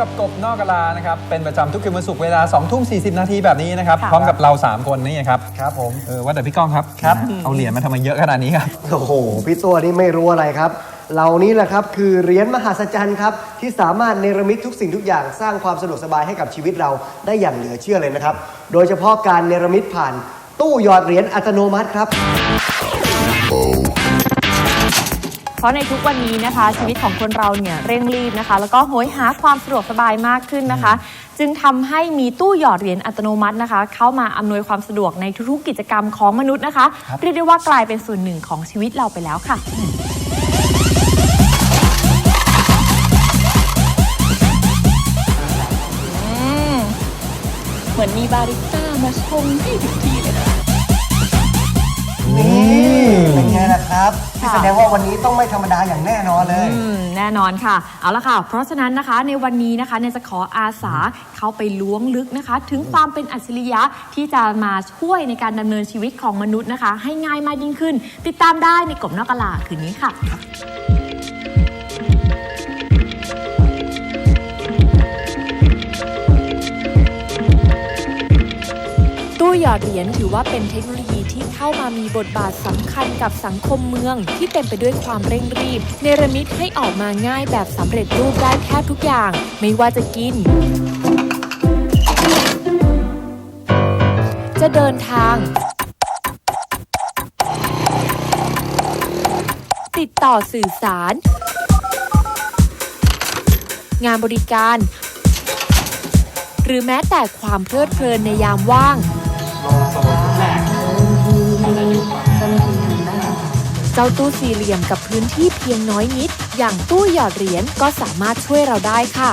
กับกบนอกกะลานะครับ เป็นประจำทุกคืนวันศุกร์เวลา2ทุ่ม40 นาทีแบบนี้นะครับค่ะพร้อมกับเรา 3 คนนี่ครับ ครับผม เออว่าแต่พี่ก้องครับ ครับ เอาเหรียญมาทำไมเยอะขนาดนี้ครับ โอ้โห พี่ตัวนี่ไม่รู้อะไรครับ เหล่านี้แหละครับคือเหรียญมหาศจรรย์ครับ ที่สามารถเนรมิตทุกสิ่งทุกอย่างสร้างความสะดวกสบายให้กับชีวิตเราได้อย่างเหลือเชื่อเลยนะครับ โดยเฉพาะการเนรมิตผ่านตู้หยอดเหรียญอัตโนมัติครับ เพราะในทุกวันนี้นะคะ ชีวิตของคนเราเนี่ยเร่งรีบนะคะ แล้วก็โหยหาความสะดวกสบายมากขึ้นนะคะ จึงทำให้มีตู้หยอดเหรียญอัตโนมัตินะคะ เข้ามาอำนวยความสะดวกในทุกๆกิจกรรมของมนุษย์นะคะเรียกได้ว่ากลายเป็นส่วนหนึ่งของชีวิตเราไปแล้วค่ะเหมือนมีบาริสต้ามาชงให้ทุกทีเลยนะนี่เป็นไงล่ะครับ ที่ค่ะแสดงว่าวันนี้ต้องไม่ธรรมดาอย่างแน่นอนเลย อืมแน่นอนค่ะ เอาละค่ะ เพราะฉะนั้นนะคะในวันนี้นะคะเนี่ยจะขออาสาเข้าไปล้วงลึกนะคะ ถึงความเป็นอัจฉริยะที่จะมาช่วยในการดำเนินชีวิตของมนุษย์นะคะ ให้ง่ายมากยิ่งขึ้น ติดตามได้ในกบนอกกะลาคืนนี้ค่ะ ตู้หยอดเหรียญถือว่าเป็นเทคโนโลยีที่ เข้ามามีบทบาทสำคัญกับสังคมเมือง ที่เต็มไปด้วยความเร่งรีบ เนรมิตให้ออกมาง่ายแบบสำเร็จรูปได้แทบทุกอย่าง ไม่ว่าจะกิน จะเดินทาง ติดต่อสื่อสาร งานบริการ หรือแม้แต่ความเพลิดเพลินในยามว่าง เจ้าตู้สี่เหลี่ยมกับพื้นที่เพียงน้อยนิด อย่างตู้หยอดเหรียญก็สามารถช่วยเราได้ค่ะ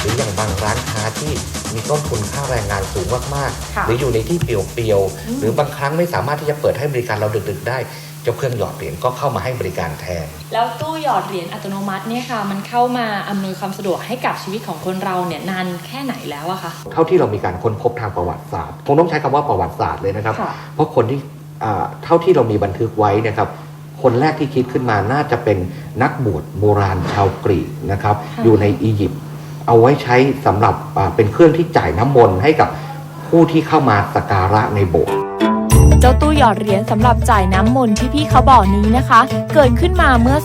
หรืออย่างบางร้านค้าที่มีต้นทุนค่าแรงงานสูงมากๆค่ะหรืออยู่ในที่เปลี่ยวๆ หรือบางครั้งไม่สามารถที่จะเปิดให้บริการเราดึกๆได้ เจ้าเครื่องหยอดเหรียญก็เข้ามาให้บริการแทน แล้วตู้หยอดเหรียญอัตโนมัติเนี่ยค่ะ มันเข้ามาอำนวยความสะดวกให้กับชีวิตของคนเราเนี่ยนานแค่ไหนแล้วอะคะ เท่าที่เรามีการค้นพบทางประวัติศาสตร์ คงต้องใช้คำว่าประวัติศาสตร์เลยนะครับค่ะเพราะคนที่อ่า เท่าที่เรามีบันทึกไว้นะครับ คนแรกที่คิดขึ้นมาน่าจะเป็นนักบวชโบราณชาวกรีกนะครับ อยู่ในอียิปต์เอาไว้ใช้สำหรับอ่าเป็นเครื่องที่จ่ายน้ำมนต์ให้กับผู้ที่เข้ามาสักการะในโบสถ์เจ้าตู้หยอดเหรียญสำหรับจ่ายน้ำมนต์ที่พี่เขาบอกนี้นะคะ เกิดขึ้นมาเมื่อ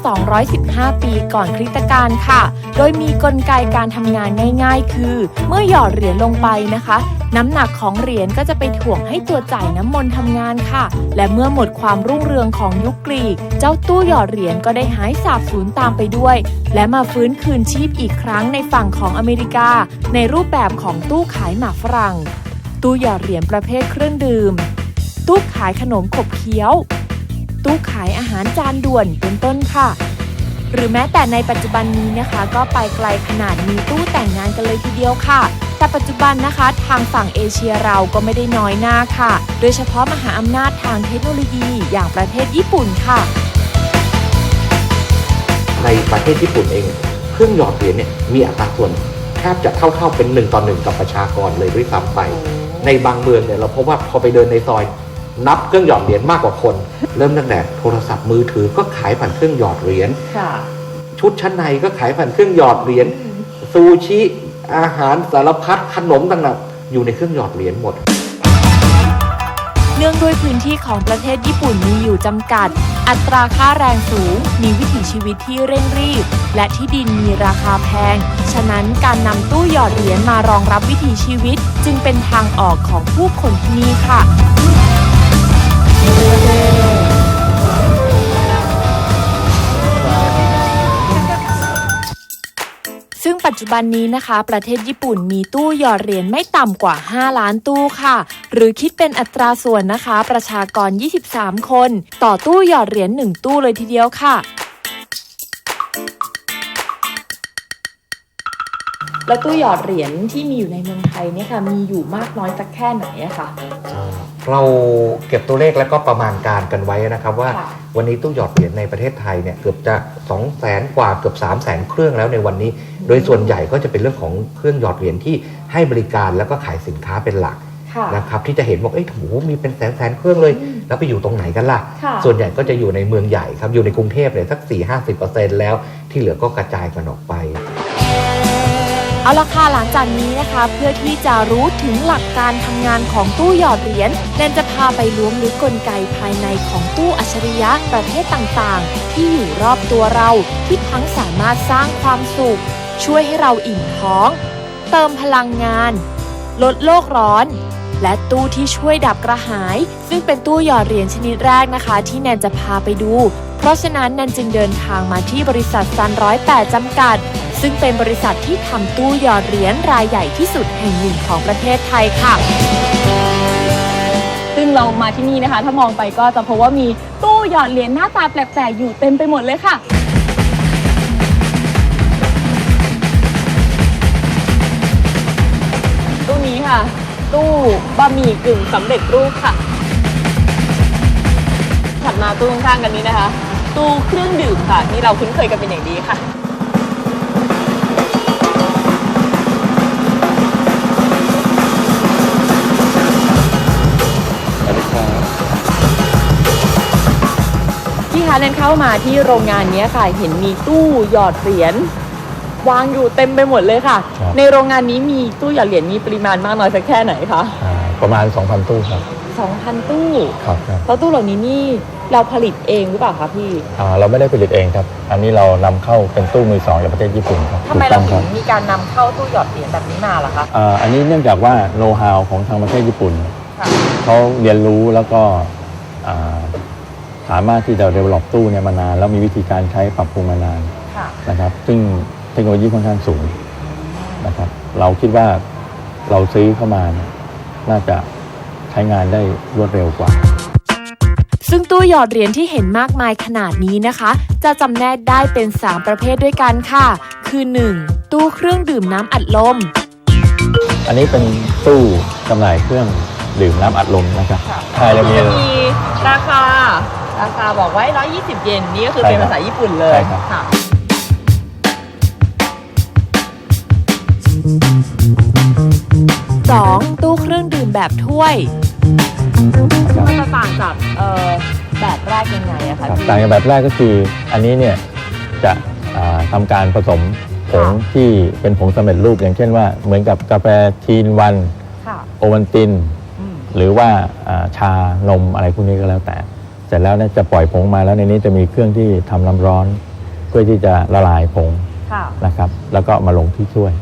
215 ปีก่อนคริสตกาลค่ะ โดยมีกลไกการทำงานง่าย ๆ คือ เมื่อหยอดเหรียญลงไปนะคะ น้ำหนักของเหรียญก็จะไปถ่วงให้ตัวจ่ายน้ำมนต์ทำงานค่ะ และเมื่อหมดความรุ่งเรืองของยุคกรีก เจ้าตู้หยอดเหรียญก็ได้หายสาบสูญตามไปด้วย และมาฟื้นคืนชีพอีกครั้งในฝั่งของอเมริกา ในรูปแบบของตู้ขายหมากฝรั่ง ตู้หยอดเหรียญประเภทเครื่องดื่ม ตู้ขายขนมขบเคี้ยว ตู้ขายอาหารจานด่วนเป็นต้นค่ะ หรือแม้แต่ในปัจจุบันนี้นะคะ ก็ไปไกลขนาดมีตู้แต่งงานกันเลยทีเดียวค่ะ แต่ปัจจุบันนะคะ ทางฝั่งเอเชียเราก็ไม่ได้น้อยหน้าค่ะ โดยเฉพาะมหาอำนาจทางเทคโนโลยีอย่างประเทศญี่ปุ่นค่ะ ในประเทศญี่ปุ่นเองเครื่องหยอดเหรียญเนี่ยมีอัตราส่วนแทบจะเท่าๆเป็นหนึ่งต่อหนึ่งกับประชากรเลยด้วยซ้ำไป ในบางเมืองเนี่ยเราพบว่าพอไปเดินในซอย นับเครื่องหยอดเหรียญมากกว่าคน เริ่มตั้งแต่โทรศัพท์มือถือก็ขายผ่านเครื่องหยอดเหรียญค่ะชุดชั้นในก็ขายผ่านเครื่องหยอดเหรียญซูชิอาหารสารพัดขนมต่างๆอยู่ในเครื่องหยอดเหรียญหมด เนื่องด้วยพื้นที่ของประเทศญี่ปุ่นมีอยู่จำกัด อัตราค่าแรงสูง มีวิถีชีวิตที่เร่งรีบ และที่ดินมีราคาแพง ฉะนั้นการนำตู้หยอดเหรียญมารองรับวิถีชีวิต จึงเป็นทางออกของผู้คนที่นี่ค่ะ ซึ่งปัจจุบันนี้นะคะ ประเทศญี่ปุ่นมีตู้หยอดเหรียญไม่ต่ำกว่า 5 ล้านตู้ค่ะ หรือคิดเป็นอัตราส่วนนะคะ ประชากร 23 คน ต่อตู้หยอดเหรียญ1ตู้เลยทีเดียวค่ะ แล้วตู้หยอดเหรียญที่มีอยู่ในเมืองไทยเนี่ยค่ะมีอยู่มากน้อยสักแค่ไหนอะคะเราเก็บตัวเลขแล้วก็ประมาณการกันไว้นะครับว่าค่ะ วันนี้ตู้หยอดเหรียญในประเทศไทยเนี่ยเกือบจะ 2 0 0แสนกว่าเกือบ3 0 0แสนเครื่องแล้วในวันนี้ โดยส่วนใหญ่ก็จะเป็นเรื่องของเครื่องหยอดเหรียญที่ให้บริการแล้วก็ขายสินค้าเป็นหลักค่ะ นะครับที่จะเห็นว่าเอ้ยโหมีเป็นแสนแสนเครื่องเลยแล้วไปอยู่ตรงไหนกันล่ะ ค่ะ ส่วนใหญ่ก็จะอยู่ในเมืองใหญ่ครับอยู่ในกรุงเทพเนี่ยสัก 4-50%แล้วที่เหลือก็กระจายกันออกไป เอาละค่ะหลังจากนี้นะคะ เพื่อที่จะรู้ถึงหลักการทำงานของตู้หยอดเหรียญแนนจะพาไปล้วงลึกกลไกภายในของตู้อัจฉริยะประเภทต่างๆ ที่อยู่รอบตัวเราที่ทั้งสามารถสร้างความสุข ช่วยให้เราอิ่มท้อง เติมพลังงาน ลดโลกร้อน และตู้ที่ช่วยดับกระหาย ซึ่งเป็นตู้หยอดเหรียญชนิดแรกนะคะ ที่แนนจะพาไปดู เพราะฉะนั้นแนนจึงเดินทางมาที่บริษัทซันร้อยแปดจำกัด ซึ่งเป็นบริษัทที่ทำตู้หยอดเหรียญรายใหญ่ที่สุดแห่งหนึ่งของประเทศไทยค่ะ ซึ่งเรามาที่นี่นะคะ ถ้ามองไปก็จะพบว่ามีตู้หยอดเหรียญหน้าตาแปลกๆอยู่เต็มไปหมดเลยค่ะ ตู้นี้ค่ะ ตู้บะหมี่กึ่งสำเร็จรูปค่ะ ถัดมาตู้ข้างๆกันนี้นะคะ ตู้เครื่องดื่มค่ะ ที่เราคุ้นเคยกันเป็นอย่างดีค่ะ เนนเข้ามาที่โรงงานเนี้ยค่ะ เห็นมีตู้หยอดเหรียญวางอยู่เต็มไปหมดเลยค่ะ ครับ ในโรงงานนี้มีตู้หยอดเหรียญมีปริมาณมากน้อยสักแค่ไหนคะอ่าประมาณ 2,000 ตู้ครับ2,000 ตู้ ครับครับแล้วตู้เหล่านี้นี่เราผลิตเองหรือเปล่าคะพี่อ่าเราไม่ได้ผลิตเองครับ อันนี้เรานำเข้าเป็นตู้มือสองจากประเทศญี่ปุ่นครับทำไมถูกเราต้องคถึรับงมีการนำเข้าตู้หยอดเหรียญแบบนี้มาล่ะคะ อ่าอันนี้เนื่องจากว่าโน้ตฮาวของทางประเทศญี่ปุ่น ค่ะ เขาเรียนรู้แล้วก็อ่า สามารถที่จะ develop ตู้เนี่ยมานาน แล้วมีวิธีการใช้ปรับปรุงมานานค่ะนะครับ ซึ่งเทคโนโลยีค่อนข้างสูงนะครับ เราคิดว่าเราซื้อเข้ามาเนี่ยน่าจะใช้งานได้รวดเร็วกว่า ซึ่งตู้หยอดเหรียญที่เห็นมากมายขนาดนี้นะคะ จะจำแนกได้เป็น 3 ประเภทด้วยกันค่ะ คือ 1. ตู้เครื่องดื่มน้ำอัดลม อันนี้เป็นตู้จำหน่ายเครื่องดื่มน้ำอัดลมนะครับใช่แล้วมีจะมีราคา ราคาบอกไว้ 120 เยนนี่ก็คือใช่เป็นครับภาษาญี่ปุ่นเลยใช่ครับค่ะ 2. ตู้เครื่องดื่มแบบถ้วยมันจะต่างจากเอ่อแบบแรกยังไงอะคะครับพี่ต่างจากแบบแรกก็คืออันนี้เนี่ยจะอ่าทำาการผสมผงค่ะที่เป็นผงสำเร็จรูปอย่างเช่นว่า เหมือนกับกาแฟทีนวันค่ะโอวัลตินอืมหรือว่าอ่าชานมอะไรพวกนี้ก็แล้วแต่ เสร็จแล้วเนี่ยจะปล่อยผงมาแล้วในนี้จะมีเครื่องที่ทำน้ำร้อน เพื่อที่จะละลายผงค่ะ นะครับ แล้วก็มาลงที่ถ้วย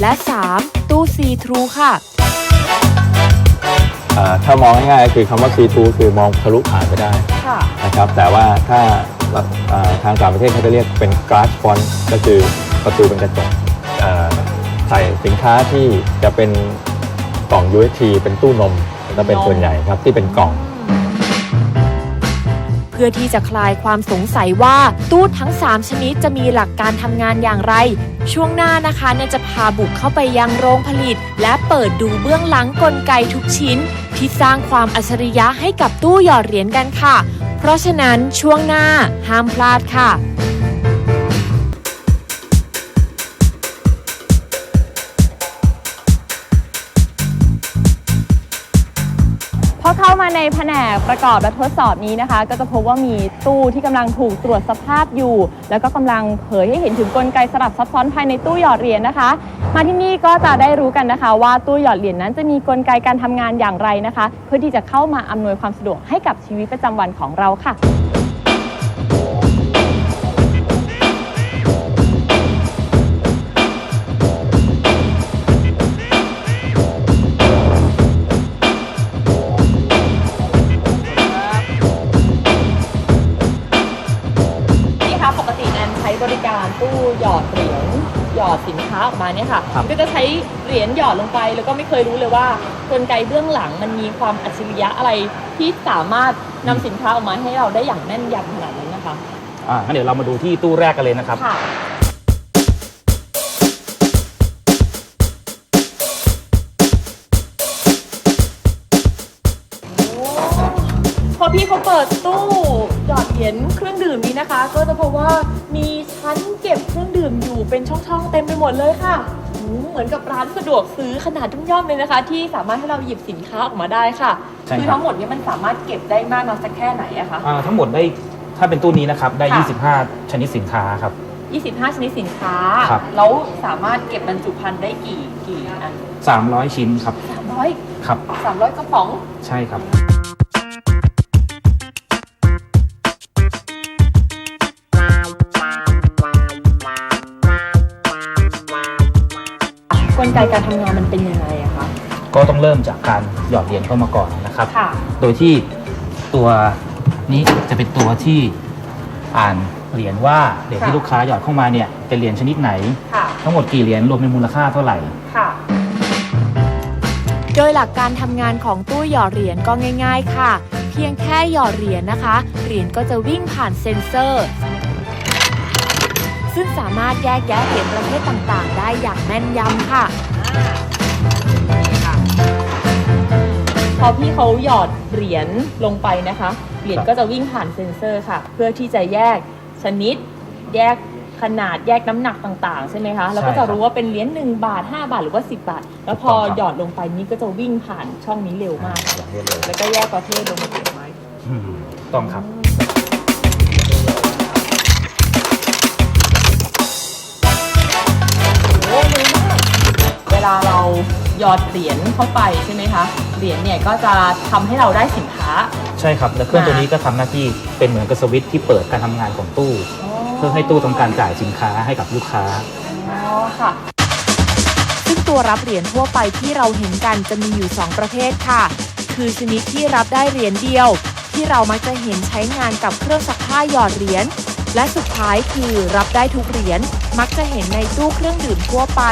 และ 3. ตู้ซีทรูค่ะ อ่าถ้ามองง่ายๆก็คือคำว่าซีทูคือมองทะลุผ่านไปได้ค่ะ นะครับแต่ว่าถ้าอ่าทางต่างประเทศเขาจะเรียกเป็น glass font ก็คือประตูเป็นกระจกอ่าใส่สินค้าที่จะเป็นกล่อง UHT เป็นตู้นม ก็เป็นส่วนใหญ่ครับที่เป็นกล่อง เพื่อที่จะคลายความสงสัยว่าตู้ทั้ง 3 ชนิดจะมีหลักการทำงานอย่างไร ช่วงหน้านะคะเนนจะพาบุกเข้าไปยังโรงผลิต และเปิดดูเบื้องหลังกลไกทุกชิ้น ที่สร้างความอัจฉริยะให้กับตู้หยอดเหรียญกันค่ะ เพราะฉะนั้นช่วงหน้าห้ามพลาดค่ะ อเข้ามาในแผนกประกอบและทดสอบนี้นะคะ ก็จะพบว่ามีตู้ที่กำลังถูกตรวจสภาพอยู่ แล้วก็กำลังเผยให้เห็นถึงกลไกสลับซับซ้อนภายในตู้หยอดเหรียญนะคะ มาที่นี่ก็จะได้รู้กันนะคะ ว่าตู้หยอดเหรียญนั้นจะมีกลไกการทำงานอย่างไรนะคะ เพื่อที่จะเข้ามาอำนวยความสะดวกให้กับชีวิตประจำวันของเราค่ะ ค่ะครับ ก็จะใช้เหรียญหยอดลงไป แล้วก็ไม่เคยรู้เลยว่ากลไกเบื้องหลังมันมีความอัจฉริยะอะไรที่สามารถนำสินค้าออกมาให้เราได้อย่างแม่นยำขนาดนั้นนะคะอ่างั้นเดี๋ยวเรามาดูที่ตู้แรกกันเลยนะครับ ค่ะสอพี่เขาเปิดตู้หยอดเหรียญเครื่องดื่มนี้นะคะ ก็จะพบว่ามีชั้นเก็บเครื่องดื่มอยู่เป็นช่องๆเต็มไปหมดเลยค่ะโอ้โห เหมือนกับร้านสะดวกซื้อขนาดย่อมๆเลยนะคะ ที่สามารถให้เราหยิบสินค้าออกมาได้ค่ะใช่ครับ คือทั้งหมดเนี้มันสามารถเก็บได้มากน้อยสักแค่ไหนอะคะ อ่าทั้งหมดได้ถ้าเป็นตู้นี้นะครับ ได้ ค่ะ 25 ชนิดสินค้าครับ 25 ชนิดสินค้า ครับ แล้วสามารถเก็บบรรจุภัณฑ์ได้กี่กี่อัน300 ชิ้นครับ300 ครับ300 กระป๋อง ใช่ครับ กลไกการทำงานมันเป็นยังไงอะคะ ก็ต้องเริ่มจากการหยอดเหรียญเข้ามาก่อนนะครับ ค่ะ โดยที่ตัวนี้จะเป็นตัวที่อ่านเหรียญว่าเหรียญที่ค่ะ ลูกค้าหยอดเข้ามาเนี่ยเป็นเหรียญชนิดไหน ค่ะ ทั้งหมดกี่เหรียญรวมเป็นมูลค่าเท่าไหร่ ค่ะ โดยหลักการทำงานของตู้หยอดเหรียญก็ง่าย ๆ ค่ะ เพียงแค่หยอดเหรียญนะคะ เหรียญก็จะวิ่งผ่านเซ็นเซอร์ ซึ่งสามารถแยกแยะเหรียญประเภทต่างๆ ได้อย่างแม่นยำค่ะ พอพี่เขาหยอดเหรียญลงไปนะคะ เหรียญก็จะวิ่งผ่านเซ็นเซอร์ค่ะ เพื่อที่จะแยกชนิด แยกขนาดแยกน้ำหนักต่างๆ ใช่ไหมคะ แล้วก็ใช่ครัจะบรู้ว่าเป็นเหรียญ1บาท 5 บาทหรือว่า 10 บาท แล้วพอถูกต้องครับหยอดลงไปนี้ก็จะวิ่งผ่านช่องนี้เร็วมาก อย่างรวดเร็วแล้วก็แยกประเภทลงมาเก็บไว้ อืมต้องครับ หยอดเหรียญเข้าไปใช่ไหมคะ เหรียญเนี่ยก็จะทำให้เราได้สินค้า ใช่ครับ และเครื่องตัวนี้ก็ทำหน้าที่เป็นเหมือนกับสวิตช์ที่เปิดการทำงานของตู้ เพื่อให้ตู้ทำการจ่ายสินค้าให้กับลูกค้า อ๋อค่ะ ซึ่งตัวรับเหรียญทั่วไปที่เราเห็นกันจะมีอยู่ 2 ประเภทค่ะ คือชนิดที่รับได้เหรียญเดียว ที่เรามักจะเห็นใช้งานกับเครื่องซักผ้าหยอดเหรียญ และสุดท้ายคือรับได้ทุกเหรียญมักจะเห็นในตู้เครื่องดื่มทั่วไป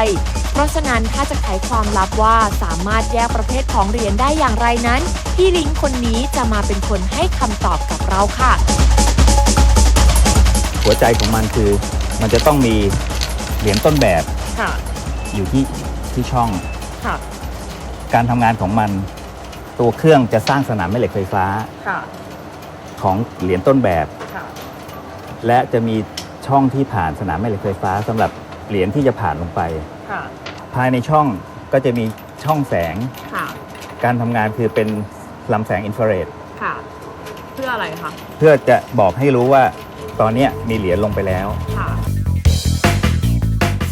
เพราะฉะนั้นถ้าจะไขความลับว่าสามารถแยกประเภทของเหรียญได้อย่างไรนั้น พี่ลิงคนนี้จะมาเป็นคนให้คำตอบกับเราค่ะ หัวใจของมันคือ มันจะต้องมีเหรียญต้นแบบค่ะ อยู่ที่ที่ช่อง ค่ะ การทำงานของมัน ตัวเครื่องจะสร้างสนามแม่เหล็กไฟฟ้าค่ะ ของเหรียญต้นแบบ ค่ะ และจะมีช่องที่ผ่านสนามแม่เหล็กไฟฟ้าสำหรับเหรียญที่จะผ่านลงไป ค่ะ ภายในช่องก็จะมีช่องแสง ค่ะ การทำงานคือเป็นลำแสงอินฟราเรดค่ะ เพื่ออะไรคะ เพื่อจะบอกให้รู้ว่าตอนเนี้ยมีเหรียญลงไปแล้ว ค่ะ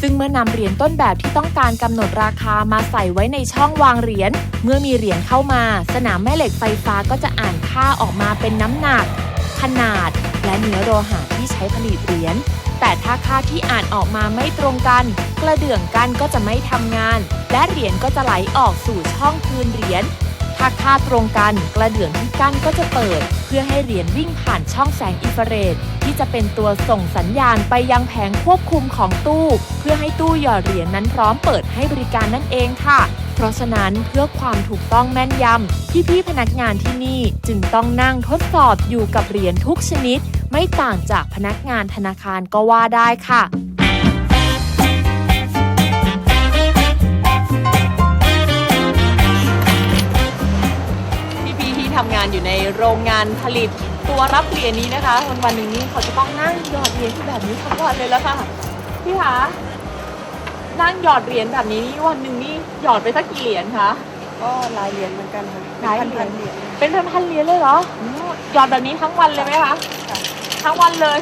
ซึ่งเมื่อนำเหรียญต้นแบบที่ต้องการกำหนดราคามาใส่ไว้ในช่องวางเหรียญ เมื่อมีเหรียญเข้ามา สนามแม่เหล็กไฟฟ้าก็จะอ่านค่าออกมาเป็นน้ำหนัก ขนาด และเนื้อโลหะที่ใช้ผลิตเหรียญ แต่ถ้าค่าที่อ่านออกมาไม่ตรงกัน กระเดื่องกันก็จะไม่ทำงาน และเหรียญก็จะไหลออกสู่ช่องคืนเหรียญถ้าค่าตรงกันกระเดื่องที่กั้นก็จะเปิด เพื่อให้เหรียญวิ่งผ่านช่องแสงอินฟราเรดที่จะเป็นตัวส่งสัญญาณไปยังแผงควบคุมของตู้ เพื่อให้ตู้หยอดเหรียญนั้นพร้อมเปิดให้บริการนั่นเองค่ะ เพราะฉะนั้นเพื่อความถูกต้องแม่นยำพี่ๆพนักงานที่นี่จึงต้องนั่งทดสอบอยู่กับเหรียญทุกชนิด ไม่ต่างจากพนักงานธนาคารก็ว่าได้ค่ะพี่ๆที่ทำงานอยู่ในโรงงานผลิตตัวรับเหรียญนี้นะคะวันวันๆหนึ่งนี่เขาจะต้องนั่งหยอดเหรียญที่แบบนี้ทั้งวันเลยแล้วค่ะพี่คะนั่งหยอดเหรียญแบบนี้นี่วันหนึ่งนี่หยอดไปสักกี่เหรียญคะก็หลายเหรียญเหมือนกันค่ะหลายเหรียญพันๆเหรียญเป็นพันๆเหรียญเลยเหรออืมหยอดแบบนี้ทั้งวันเลยไหมคะค่ะ ทั้งวันเลย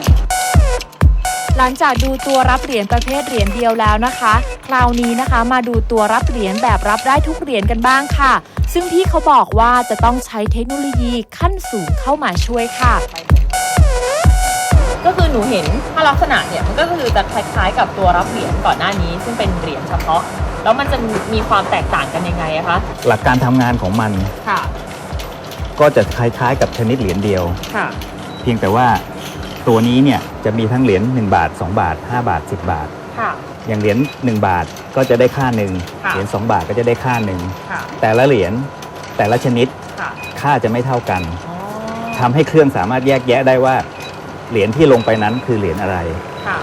หลังจากดูตัวรับเหรียญประเภทเหรียญเดียวแล้วนะคะ คราวนี้นะคะมาดูตัวรับเหรียญแบบรับได้ทุกเหรียญกันบ้างค่ะ ซึ่งพี่เขาบอกว่าจะต้องใช้เทคโนโลยีขั้นสูงเข้ามาช่วยค่ะ ก็คือหนูเห็นถ้าลักษณะเนี่ยมันก็คือจะคล้ายๆ กับตัวรับเหรียญก่อนหน้านี้ ซึ่งเป็นเหรียญเฉพาะ แล้วมันจะมีความแตกต่างกันยังไงอะคะหลักการทำงานของมันค่ะก็จะคล้ายๆ กับชนิดเหรียญเดียว ค่ะ เพียงแต่ว่า ตัวนี้เนี่ยจะมีทั้งเหรียญ1บาท 2 บาท 5 บาท 10 บาท ค่ะ อย่างเหรียญ1บาทก็จะได้ค่าหนึ่งค่ะเหรียญ2บาทก็จะได้ค่าหนึ่งค่ะ แต่ละเหรียญแต่ละชนิดค่ะค่าจะไม่เท่ากันอ๋อทำให้เครื่องสามารถแยกแยะได้ว่า เหรียญที่ลงไปนั้นคือเหรียญอะไร ค่ะ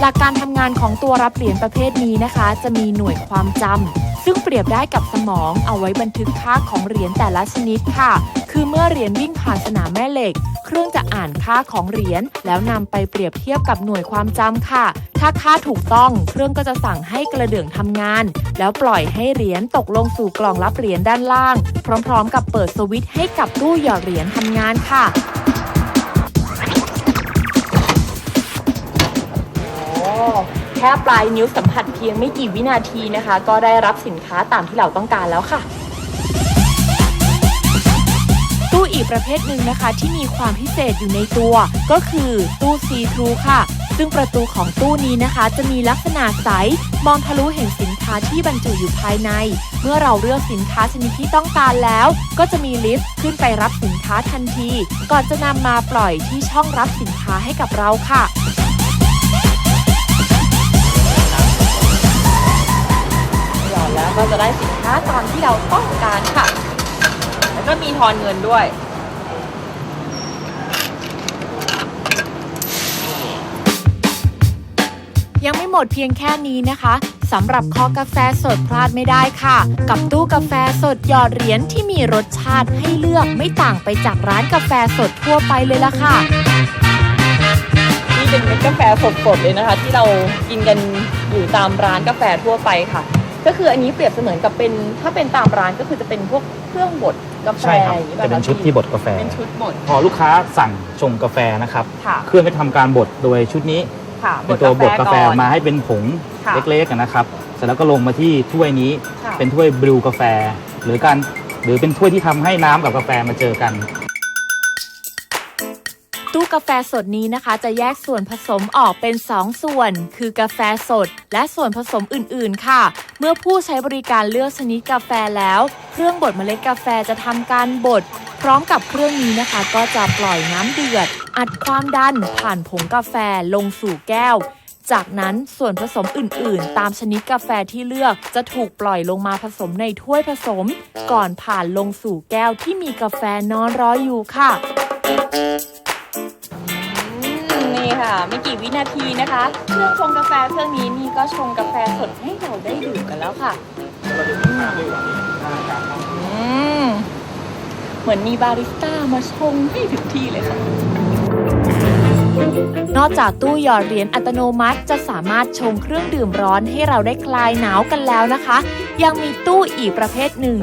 หลักการทำงานของตัวรับเหรียญประเภทนี้นะคะ จะมีหน่วยความจำ ซึ่งเปรียบได้กับสมองเอาไว้บันทึกค่าของเหรียญแต่ละชนิดค่ะ คือเมื่อเหรียญวิ่งผ่านสนามแม่เหล็ก เครื่องจะอ่านค่าของเหรียญแล้วนำไปเปรียบเทียบกับหน่วยความจำค่ะ ถ้าค่าถูกต้อง เครื่องก็จะสั่งให้กระเดื่องทำงาน แล้วปล่อยให้เหรียญตกลงสู่กล่องรับเหรียญด้านล่าง พร้อมๆ กับเปิดสวิตช์ให้กับตู้หยอดเหรียญทำงานค่ะแค่ปลายนิ้วสัมผัสเพียงไม่กี่วินาทีนะคะ ก็ได้รับสินค้าตามที่เราต้องการแล้วค่ะตู้อีกประเภทหนึ่งนะคะที่มีความพิเศษอยู่ในตัว ก็คือตู้ซีทรูค่ะ ซึ่งประตูของตู้นี้นะคะ จะมีลักษณะใส มองทะลุเห็นสินค้าที่บรรจุอยู่ภายใน เมื่อเราเลือกสินค้าชนิดที่ต้องการแล้ว ก็จะมีลิฟต์ขึ้นไปรับสินค้าทันที ก่อนจะนำมาปล่อยที่ช่องรับสินค้าให้กับเราค่ะ ก็จะได้สินค้าตามที่เราต้องการค่ะ แล้วก็มีทอนเงินด้วยยังไม่หมดเพียงแค่นี้นะคะสำหรับคอกาแฟสดพลาดไม่ได้ค่ะ กับตู้กาแฟสดหยอดเหรียญที่มีรสชาติให้เลือกไม่ต่างไปจากร้านกาแฟสดทั่วไปเลยล่ะค่ะ นี่เป็นเม็ดกาแฟสดๆเลยนะคะ ที่เรากินกันอยู่ตามร้านกาแฟทั่วไปค่ะ ก็คืออันนี้เปรียบเสมือนกับเป็นถ้าเป็นตามร้านก็คือจะเป็นพวกเครื่องบดกาแฟใช่ครับอย่างนี้จะเป็นชุดที่บดกาแฟ เป็นชุดบด พอลูกค้าสั่งชงกาแฟนะครับ ค่ะ เครื่องก็ทำการบดโดยชุดนี้ค่ะเป็นตัวบดกาแฟอน มาให้เป็นผงค่ะเล็กๆนะครับ เสร็จแล้วก็ลงมาที่ถ้วยนี้ค่ะ เป็นถ้วยบรูกาแฟ หรือการหรือเป็นถ้วยที่ทำให้น้ำกับกาแฟมาเจอกัน ตู้กาแฟสดนี้นะคะ จะแยกส่วนผสมออกเป็น 2 ส่วน คือกาแฟสด และส่วนผสมอื่นๆ ค่ะ เมื่อผู้ใช้บริการเลือกชนิดกาแฟแล้ว เครื่องบดเมล็ดกาแฟจะทำการบด พร้อมกับเครื่องนี้นะคะ ก็จะปล่อยน้ำเดือด อัดความดันผ่านผงกาแฟลงสู่แก้วจากนั้นส่วนผสมอื่น ๆ ตามชนิดกาแฟที่เลือกจะถูกปล่อยลงมาผสมในถ้วยผสม ก่อนผ่านลงสู่แก้วที่มีกาแฟนอนรออยู่ค่ะ ค่ะ ไม่กี่วินาทีนะคะเครื่องชงกาแฟเครื่องนี้นี่ก็ชงกาแฟสดให้เราได้ดื่มกันแล้วค่ะอืมเหมือนมีบาริสต้ามาชงให้ถึงที่เลยค่ะ นอกจากตู้หยอดเหรียญอัตโนมัติจะสามารถชงเครื่องดื่มร้อนให้เราได้คลายหนาวกันแล้วนะคะ ยังมีตู้อีกประเภทหนึ่ง